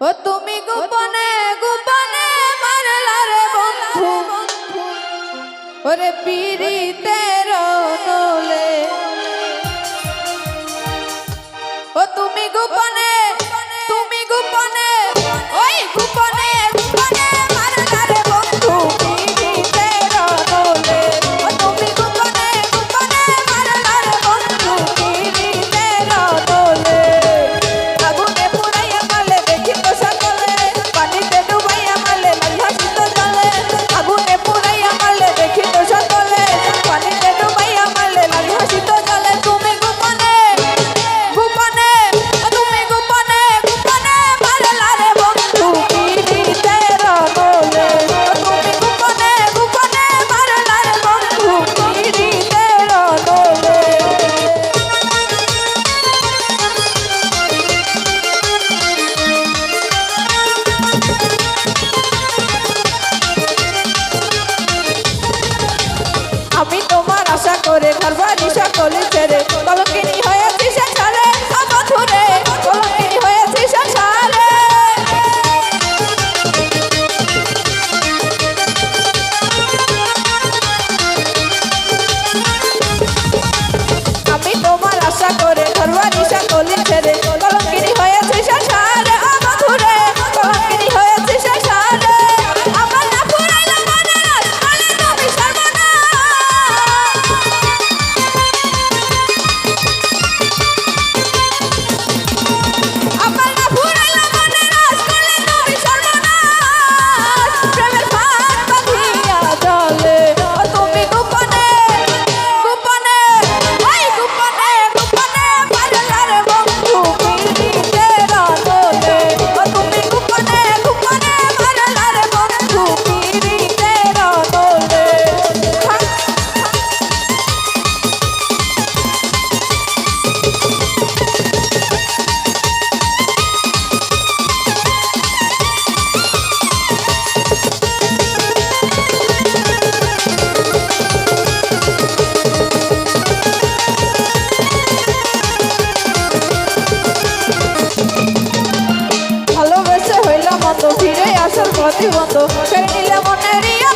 ও তুমি গোপনে গোপনে মারলার বন্ধু। ওরে পিড়িতে তোলে ও তুমি গোপনে বন্ধু ফিরে আসার পথে বন্ধু সেই নিলে মনেরই ইয়ে